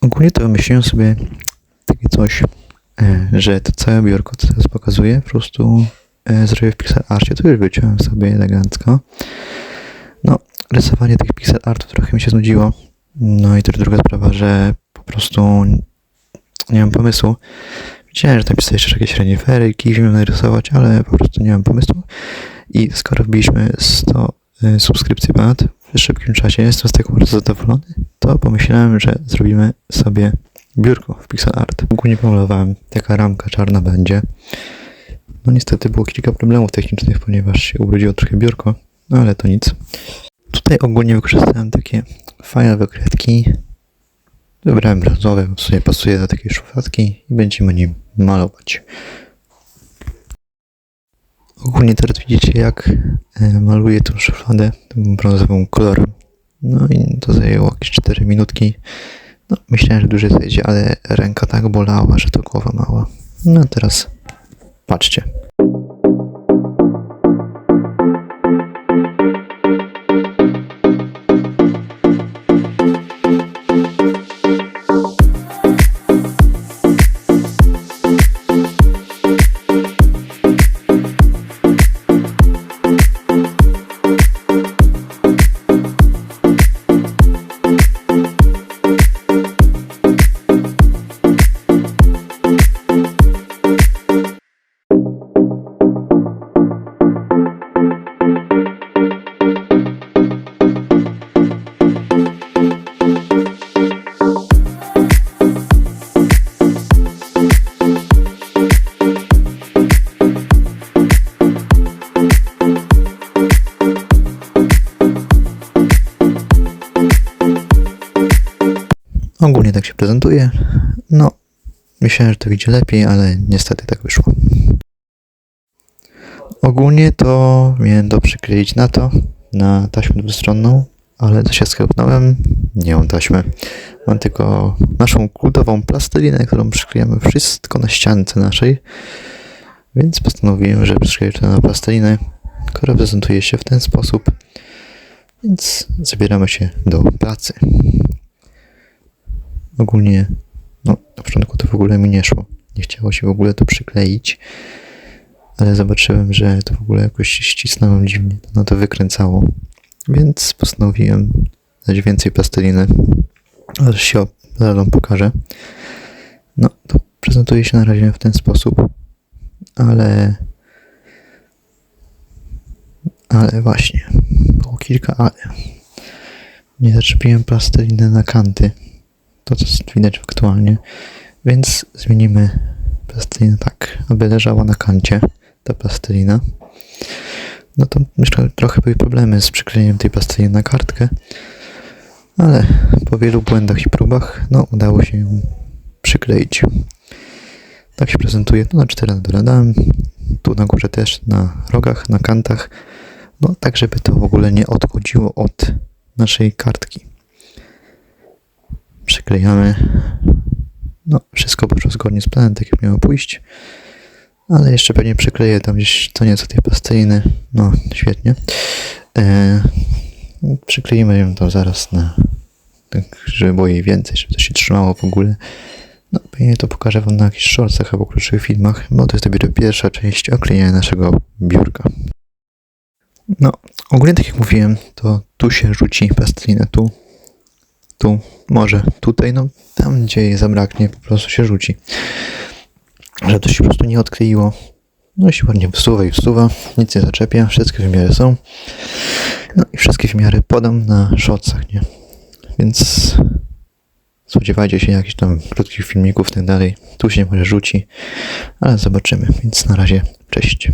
Ogólnie to wymyśliłem sobie takie coś, e, że to całe biurko, co teraz pokazuję, po prostu e, zrobię w pixel arcie. To już wyciąłem sobie elegancko. No, rysowanie tych pixel artów trochę mi się znudziło. No i też druga sprawa, że po prostu nie mam pomysłu. Wiedziałem, że tam pisać jeszcze jakieś reniferyki, wiem narysować, ale po prostu nie mam pomysłu. I skoro wbiliśmy 100 y, subskrypcji ponad w szybkim czasie, jestem z tego bardzo zadowolony, to pomyślałem, że zrobimy sobie biurko w pixel art. Ogólnie pomalowałem, taka ramka czarna będzie. No niestety było kilka problemów technicznych, ponieważ się ubrudziło trochę biurko, no ale to nic. Tutaj ogólnie wykorzystałem takie fajne wykredki. Wybrałem brązowe, w sumie pasuje do takiej szufladki i będziemy nim malować. Ogólnie teraz widzicie jak e, maluję tą szufladę tym brązowym kolorem. No i to zajęło jakieś 4 minutki. No myślałem, że dłużej zejdzie, ale ręka tak bolała, że to głowa mała. No a teraz patrzcie. Ogólnie tak się prezentuje. No, myślałem, że to wyjdzie lepiej, ale niestety tak wyszło. Ogólnie to miałem to przykleić na to, na taśmę dwustronną, ale to się sklepnąłem. Nie mam taśmy. Mam tylko naszą kultową plastelinę, którą przyklejamy wszystko na ściance naszej. Więc postanowiłem, że przykleję to na plastelinę, która prezentuje się w ten sposób. Więc zabieramy się do pracy. Ogólnie, no na początku to w ogóle mi nie szło. Nie chciało się w ogóle to przykleić, ale zobaczyłem, że to w ogóle jakoś ścisnąłem dziwnie, no to wykręcało. Więc postanowiłem dać więcej plasteliny. Aż się zaraz pokażę. No, to prezentuje się na razie w ten sposób, ale ale właśnie, było kilka ale. Nie zaczepiłem plasteliny na kanty to co widać aktualnie, więc zmienimy plastelinę tak, aby leżała na kancie ta plastelina. No to jeszcze trochę były problemy z przyklejeniem tej plasteliny na kartkę, ale po wielu błędach i próbach, no udało się ją przykleić. Tak się prezentuje, no na cztery dodałem, tu na górze też, na rogach, na kantach, no tak żeby to w ogóle nie odchodziło od naszej kartki przyklejamy. No, wszystko poszło zgodnie z planem, tak jak miało pójść. Ale jeszcze pewnie przykleję tam gdzieś co nieco tej plasteliny. No, świetnie. E, przykleimy ją tam zaraz na tak, żeby było jej więcej, żeby to się trzymało w ogóle. No, pewnie to pokażę wam na jakichś shortsach albo krótszych filmach, bo to jest dopiero pierwsza część oklejenia naszego biurka. No, ogólnie tak jak mówiłem, to tu się rzuci plastelinę, tu tu, może tutaj, no tam gdzie jej zabraknie, po prostu się rzuci. Żeby to się po prostu nie odkleiło. No i się ładnie wsuwa i wsuwa, nic nie zaczepia, wszystkie wymiary są. No i wszystkie wymiary podam na shortsach, nie? Więc spodziewajcie się jakichś tam krótkich filmików i tak dalej. Tu się może rzuci, ale zobaczymy. Więc na razie, cześć.